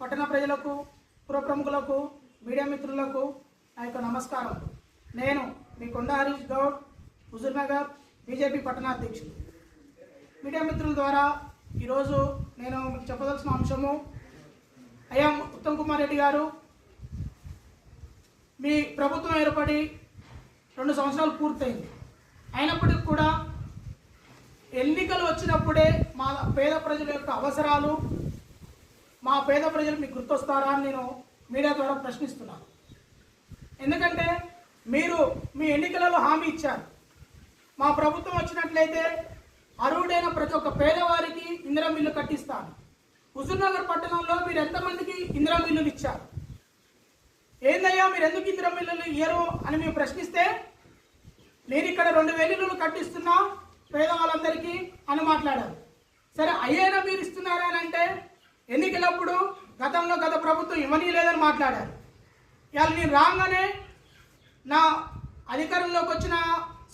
పట్టణ ప్రజలకు పుర ప్రముఖులకు మీడియా మిత్రులకు నా యొక్క నమస్కారం. నేను మీ కొండ హరీష్ గౌడ్ హుజూర్నగర్ బీజేపీ పట్టణాధ్యక్షుడు మీడియా మిత్రుల ద్వారా ఈరోజు నేను మీకు చెప్పదలసిన అంశము అయ్యా ఉత్తమ్ కుమార్ రెడ్డి గారు. మీ ప్రభుత్వం ఏర్పడి రెండు సంవత్సరాలు పూర్తయింది. అయినప్పటికీ కూడా ఎన్నికలు వచ్చినప్పుడే మా పేద ప్రజల యొక్క అవసరాలు మా పేద ప్రజలు మీకు గుర్తొస్తారా అని నేను మీడియా ద్వారా ప్రశ్నిస్తున్నాను. ఎందుకంటే మీరు మీ ఎన్నికలలో హామీ ఇచ్చారు. మా ప్రభుత్వం వచ్చినట్లయితే అర్హుడైన ప్రతి ఒక్క పేదవారికి ఇందిరా మిల్లు కట్టిస్తాను. హుజూర్నగర్ పట్టణంలో మీరు ఎంతమందికి ఇందిరా మిల్లులు ఇచ్చారు? ఏందయ్యా మీరు ఎందుకు ఇందిరా మిల్లులు ఇయ్యరు అని మేము ప్రశ్నిస్తే నేను ఇక్కడ రెండు వేల ఇల్లులు కట్టిస్తున్నా పేదవాళ్ళందరికీ అని మాట్లాడారు. సరే అయ్యేనా మీరు ఇస్తున్నారా అని అంటే ఎన్నికలప్పుడు గతంలో గత ప్రభుత్వం ఇవ్వనీ లేదని మాట్లాడారు. ఇవాళ నేను రాగానే నా అధికారంలోకి వచ్చిన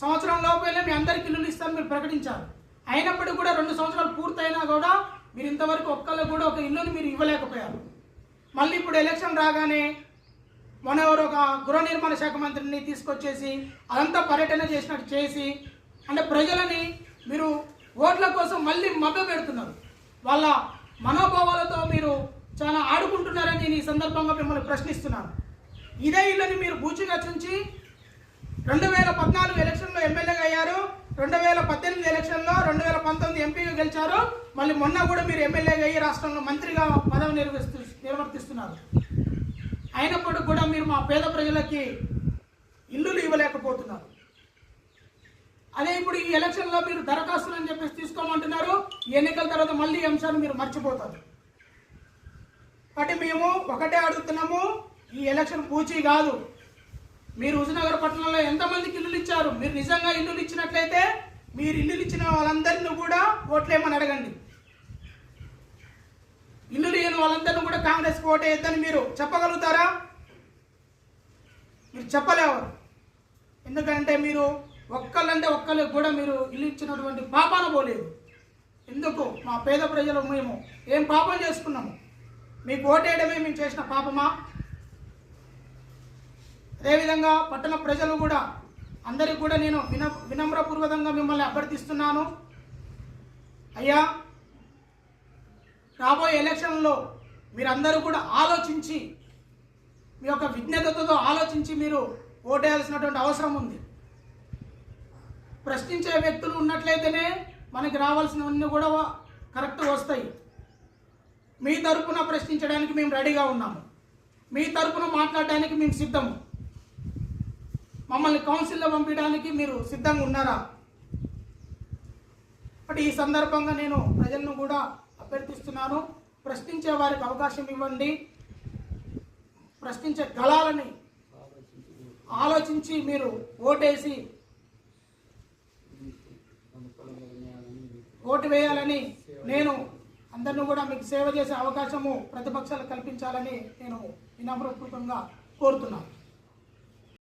సంవత్సరం లోపలే మీ అందరికి ఇల్లులు ఇస్తాను మీరు ప్రకటించారు. అయినప్పటికీ కూడా రెండు సంవత్సరాలు పూర్తయినా కూడా మీరు ఇంతవరకు ఒక్కళ్ళు కూడా ఒక ఇల్లుని మీరు ఇవ్వలేకపోయారు. మళ్ళీ ఇప్పుడు ఎలక్షన్ రాగానే మొన్న ఎవరు ఒక గృహ నిర్మాణ శాఖ మంత్రిని తీసుకొచ్చేసి అదంతా పర్యటన చేసినట్టు చేసి అంటే ప్రజలని మీరు ఓట్ల కోసం మళ్ళీ మభ్య పెడుతున్నారు. వాళ్ళ మనోభావాలతో మీరు చాలా ఆడుకుంటున్నారని నేను ఈ సందర్భంగా మిమ్మల్ని ప్రశ్నిస్తున్నాను. ఇదే ఇళ్ళని మీరు బూచిగా చుంచి రెండు వేల పద్నాలుగు ఎలక్షన్లో ఎమ్మెల్యేగా అయ్యారు రెండు వేల పద్దెనిమిది ఎలక్షన్లో రెండు వేల పంతొమ్మిది ఎంపీగా గెలిచారు మళ్ళీ మొన్న కూడా మీరు ఎమ్మెల్యేగా అయ్యి రాష్ట్రంలో మంత్రిగా పదవి నిర్వహిస్తూ నిర్వర్తిస్తున్నారు. అయినప్పటికీ కూడా మీరు మా పేద ప్రజలకి ఇల్లులు ఇవ్వలేకపోతున్నారు. అదే ఇప్పుడు ఈ ఎలక్షన్లో మీరు దరఖాస్తులు అని చెప్పేసి తీసుకోమంటున్నారు. ఎన్నికల తర్వాత మళ్ళీ ఈ అంశాన్ని మీరు మర్చిపోతారు. కాబట్టి మేము ఒకటే అడుగుతున్నాము ఈ ఎలక్షన్ పూచి కాదు. మీరు హుజనగర్ పట్టణంలో ఎంతమందికి ఇల్లులు ఇచ్చారు? మీరు నిజంగా ఇల్లులు ఇచ్చినట్లయితే మీరు ఇల్లులు ఇచ్చిన వాళ్ళందరినీ కూడా ఓట్లేమని అడగండి. ఇల్లు లేని వాళ్ళందరినీ కూడా కాంగ్రెస్ ఓటేయద్దని మీరు చెప్పగలుగుతారా? మీరు చెప్పలేవారు. ఎందుకంటే మీరు ఒక్కళ్ళంటే ఒక్కళ్ళకి కూడా మీరు ఇల్లు ఇచ్చినటువంటి పాపాన పోలేదు. ఎందుకు? మా పేద ప్రజలు మేము ఏం పాపం చేసుకున్నాము? మీకు ఓటేయడమే మేము చేసిన పాపమా? అదేవిధంగా పట్టణ ప్రజలు కూడా అందరికి కూడా నేను విన వినమ్రపూర్వకంగా మిమ్మల్ని అభ్యర్థిస్తున్నాను. అయ్యా రాబోయే ఎలక్షన్లో మీరందరూ కూడా ఆలోచించి మీ యొక్క విజ్ఞతతో ఆలోచించి మీరు ఓటేయాల్సినటువంటి అవసరం ఉంది. ప్రశ్నించే వ్యక్తులు ఉన్నట్లయితేనే మనకి రావాల్సినవన్నీ కూడా కరెక్ట్ వస్తాయి. మీ తరపున ప్రశ్నించడానికి మేము రెడీగా ఉన్నాము. మీ తరపున మాట్లాడడానికి మేము సిద్ధము. మమ్మల్ని కౌన్సిల్లో పంపించడానికి మీరు సిద్ధంగా ఉన్నారా? బట్ ఈ సందర్భంగా నేను ప్రజలను కూడా అభ్యర్థిస్తున్నాను. ప్రశ్నించే వారికి అవకాశం ఇవ్వండి. ప్రశ్నించే గళాలని ఆలోచించి మీరు ఓటేసి ఓటు వేయాలని నేను అందరిని కూడా మీకు సేవ చేసే అవకాశము ప్రతిపక్షాలు కల్పించాలని నేను వినమ్రపూర్వకంగా కోరుతున్నాను.